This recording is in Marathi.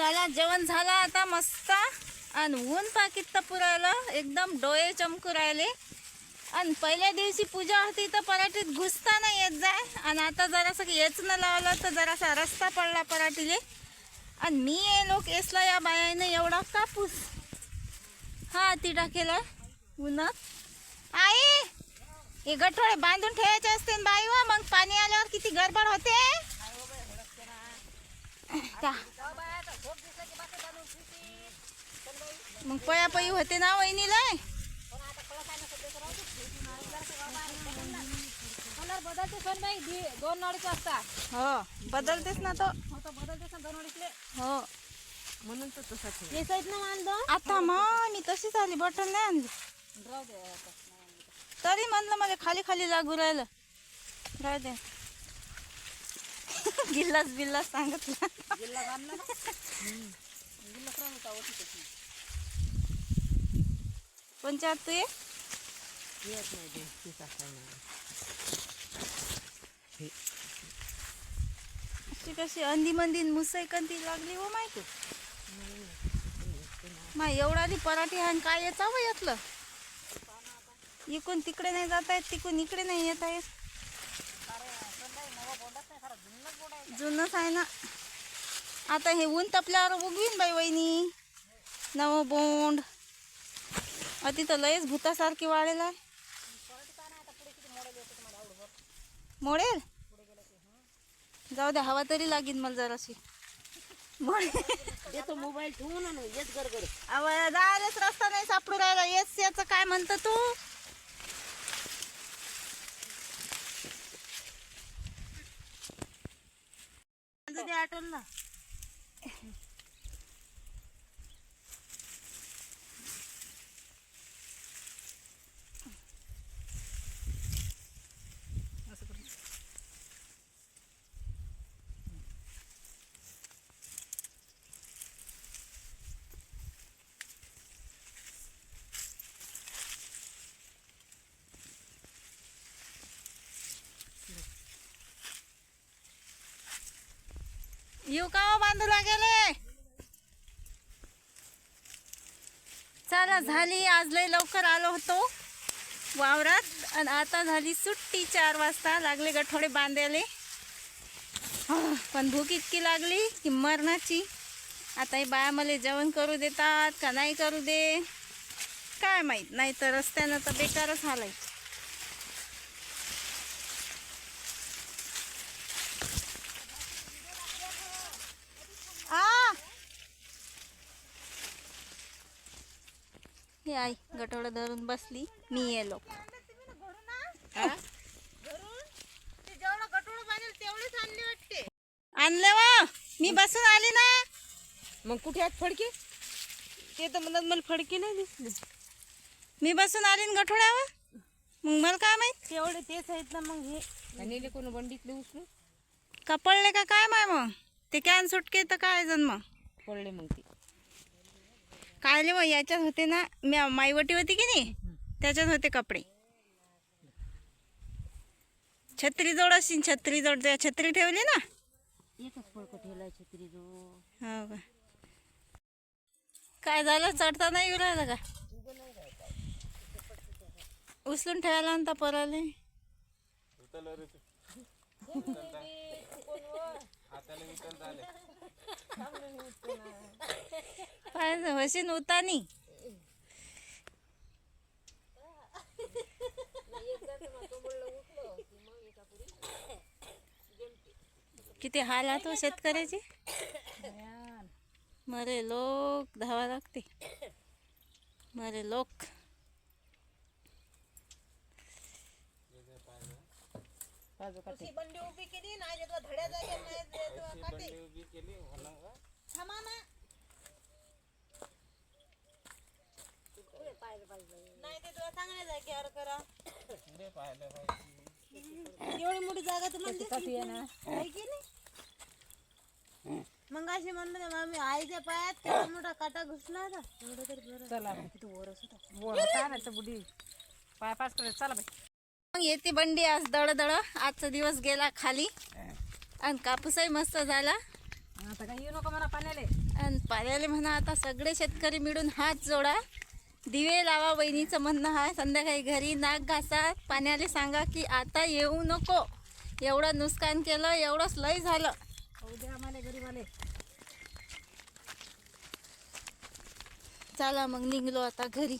चला जेवण झालं आता मस्त. आणि ऊन पाकिट तर पुरायलं एकदम डोळे चमकू राहिले. आणि पहिल्या दिवशी पूजा होती तर पराठीत घुसता नाही येत जाय. आणि आता जरासं येचनं लावलं तर जरासा रस्ता पडला पराठीले. आणि मी ये लोक येसला या बायाने एवढा कापूस. हा ती टाकेला उन्हात. आई हे गठोळे बांधून ठेवायचे असते न बाई व मग पाणी आल्यावर किती गडबड होते. का? मग पया पई होते ना वहिनीला. कलर बदलते सर बाई दि- दोन नळीचे असतात हो बदलतेस ना तो. हो तर बदलते सर दोन नळीतले हो. म्हणून तर तसं साईड ना मानलो आता मग मी तशीच आली बॉटल नाही आणली राहू दे आता. तरी म्हणलं मला खाली खाली लागू राहिलं. राहू दे. गिल्लास बिल्लास सांगितलं तशी. कोणच्या तू ये? अशी कशी अंदी मंदी मुसई कंती लागली हो माहिती माय एवढा पराठी आणि काय येत हवं यातलं? इकून तिकडे नाही जात आहेत तिकून इकडे नाही येत आहेत जुनच आहे ना. आता हे ऊन तपल्यावर उगवीन बाई वहिनी. नवं बोंड. अ तिथं लयच भूतासारखी वाढेल आहे. मोडेल? जाऊ दे हवा तरी लागेल मला जराशी. येतो मोबाईल ठेवून येत गरगर जायलाच रस्ता नाही सापडू राहिला. येस याचं काय म्हणतं तू? 真的。जीव का हो बांधू लागेल चला झाली. आज लय लवकर आलो होतो वावरात. आणि आता झाली सुट्टी चार वाजता. लागले गठोडे बांधायले. पण भूक इतकी लागली की मरणाची. आता हे बाया मला जेवण करू देतात का नाही करू दे? काय माहीत नाही तर रस्त्यानं तर बेकारच हालाय आहे आ हे आई गटोडं धरून बसली. मी येलो. आणले वा. मी बसून आली ना. मग कुठे आहेत फडके? ते तर म्हणत मला फडके नाही दिसले. मी बसून आली ना गठोड्यावर मग मला काय माहीत? तेवढे तेच आहेत ना मग हे. आणि कोण बंडीतले उचलून का पडले का काय माय मग? ते कॅन सुटके तर काय जण मग पडले मग ते. कायले मग याच्यात होते ना म्या- माईवटी होती की नाही त्याच्यात होते कपडे. छत्री जोड असेल छत्री जोड त्या छत्री ठेवली ना हो का? काय झालं? चढता नाही येऊ राहिलं का? उचलून ठेवायला म्हणता पराले. पाहिजे हशीन किती हाल आहे तो हो शेतकऱ्याचे? मरे लोक धावा लागते. मरे लोक. बंडी उभी केली नाही धड्या जागे नाही ते तुला चांगल्या जागेवर करा. एवढी मोठी जागा की नाही? मग अशी म्हणलं ना मामी आईच्या पायात केवढा मोठा काटा घुसला होता. एवढं तरी बरं. चला मग किती वरच होता वर होता ना तर बुडी. पाय पाच कडे चला बाई. मग येते बंडी आज दळ दळ आजचा दिवस गेला खाली. आणि कापूसही मस्त झाला. आता काय येऊ नका मला पाण्याले. आणि पाऱ्याले म्हणा आता सगळे शेतकरी मिळून हात जोडा. दिवे लावा बहिणीचं म्हणणं आहे. संध्याकाळी घरी नाक घासा. पाण्याले सांगा की आता येऊ नको. एवढं नुकसान केलं एवढंच लय झालं. उद्या आम्हाला गरीबाले. चला मग निघलो आता घरी.